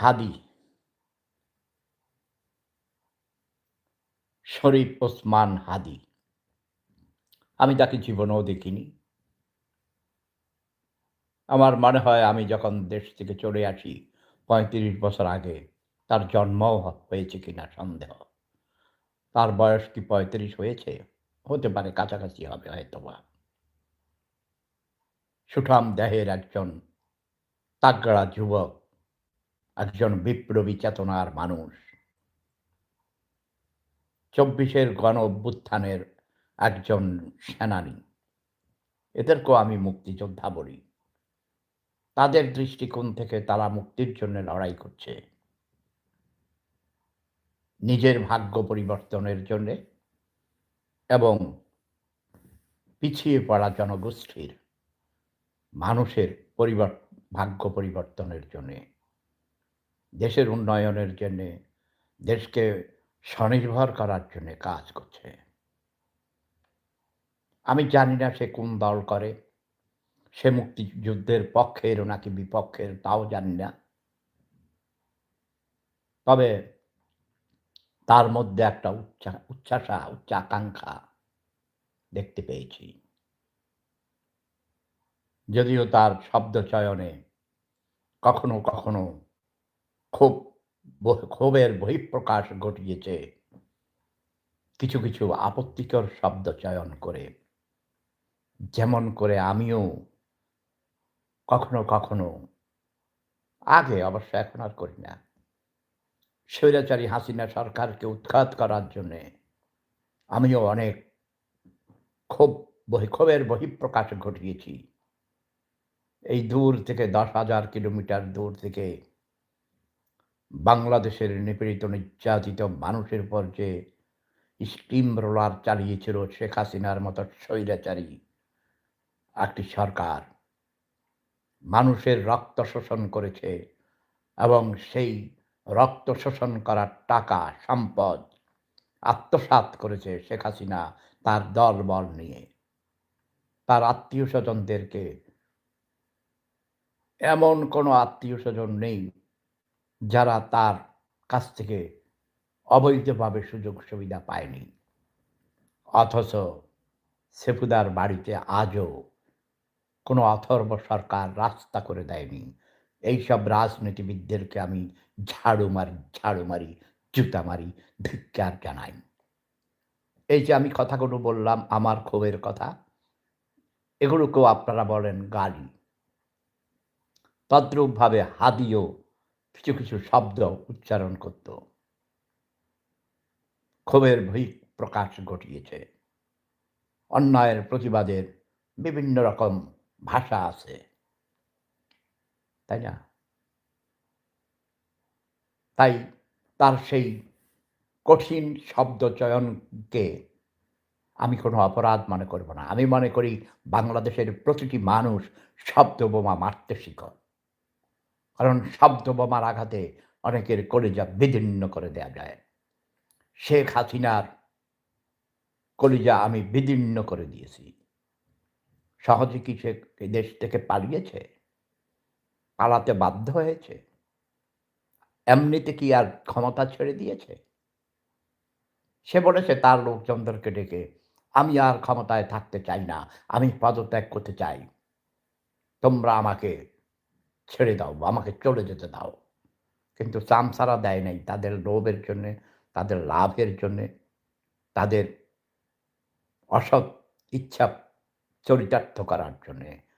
হাদি। শরীফ ওসমান হাদি। আমি তাকে জীবনেও দেখিনি। আমার মনে হয় আমি যখন দেশ থেকে চলে আসি, পঁয়ত্রিশ বছর আগে, তার জন্মও হয়েছে কিনা সন্দেহ। তার বয়স কি পঁয়ত্রিশ হয়েছে? হতে পারে কাছাকাছি হবে হয়তো বা সুঠাম দেহের একজন তাগড়া যুবক একজন বিপ্লবী চেতনার মানুষ। চব্বিশের গণ অভ্যুত্থানের একজন সেনানী। এদেরকেও আমি মুক্তিযোদ্ধা বলি। তাদের দৃষ্টিকোণ থেকে তারা মুক্তির জন্য লড়াই করছে। নিজের ভাগ্য পরিবর্তনের জন্যে এবং পিছিয়ে পড়া জনগোষ্ঠীর মানুষের পরিবর, ভাগ্য পরিবর্তনের জন্যে। দেশের উন্নয়নের জন্যে, দেশকে স্বনির্ভর করার জন্যে কাজ করছে। আমি জানি না সে কোন দল করে। সে মুক্তিযুদ্ধের পক্ষের নাকি বিপক্ষের তাও জানি না। তবে তার মধ্যে একটা উচ্চা, উচ্ছ্বাসা, উচ্চাকাঙ্ক্ষা দেখতে পেয়েছি। যদিও তার শব্দ চয়নে কখনো কখনো খুব ক্ষোভের বহিঃপ্রকাশ ঘটিয়েছে। কিছু কিছু আপত্তিকর শব্দ চয়ন করে। যেমন করে আমিও কখনো কখনো, আগে অবশ্য এখন আর করি না। স্বৈরাচারী হাসিনা সরকারকে উৎখাত করার জন্যে আমিও অনেক ক্ষোভ ক্ষোভের বহিঃপ্রকাশ ঘটিয়েছি। এই দূর থেকে দশ হাজার কিলোমিটার দূর থেকে বাংলাদেশের নিপীড়িত, নির্যাতিত মানুষের উপর যে স্টিম রোলার চালিয়েছিল শেখ হাসিনার মতো স্বৈরাচারী একটি সরকার, মানুষের রক্ত শোষণ করেছে এবং সেই রক্ত শোষণ করার টাকা, সম্পদ আত্মসাত করেছে শেখ হাসিনা তার দল বল নিয়ে। তার আত্মীয় স্বজনদেরকে এমন কোনো আত্মীয় স্বজন নেই যারা তার কাছ থেকে অবৈধভাবে সুযোগ সুবিধা পায়নি। অথচ সেফুদার বাড়িতে আজও কোনো অথর্ব সরকার রাস্তা করে দেয়নি। এইসব রাজনীতিবিদদেরকে আমি ঝাড়ু মারি ঝাড়ু মারি, জুতা মারি, ধিক্কার জানাই। এই যে আমি কথাগুলো বললাম, আমার ক্ষোভের কথা, এগুলোকেও আপনারা বলেন গালি। তদ্রূপভাবে হাদিও কিছু কিছু শব্দ উচ্চারণ করত। ক্ষোভের ভই প্রকাশ ঘটিয়েছে। অন্যায়ের প্রতিবাদের বিভিন্ন রকম ভাষা আছে। তাই না? তাই তার সেই কঠিন শব্দ চয়নকে আমি কোনো অপরাধ মনে করব না। আমি মনে করি বাংলাদেশের প্রতিটি মানুষ শব্দ বোমা মারতে শিখ। কারণ শব্দ বোমার আঘাতে অনেকের কলিজা বিদীর্ণ করে দেয়া যায়। শেখ হাসিনার কলিজা আমি বিদীর্ণ করে দিয়েছি। সহজে কি সে দেশ থেকে পালিয়েছে? পালাতে বাধ্য হয়েছে? এমনিতে কি আর ক্ষমতা ছেড়ে দিয়েছে? সে বলেছে, তার লোকজনদেরকে ডেকে আমি আর ক্ষমতায় থাকতে চাই না, আমি পদত্যাগ করতে চাই। তোমরা আমাকে ছেড়ে দাও, আমাকে চলে যেতে দাও। কিন্তু চামসারা দেয় নাই তাদের লোভের জন্যে, তাদের লাভের জন্যে, তাদের অসৎ ইচ্ছা চরিতার্থ করার জন্যে।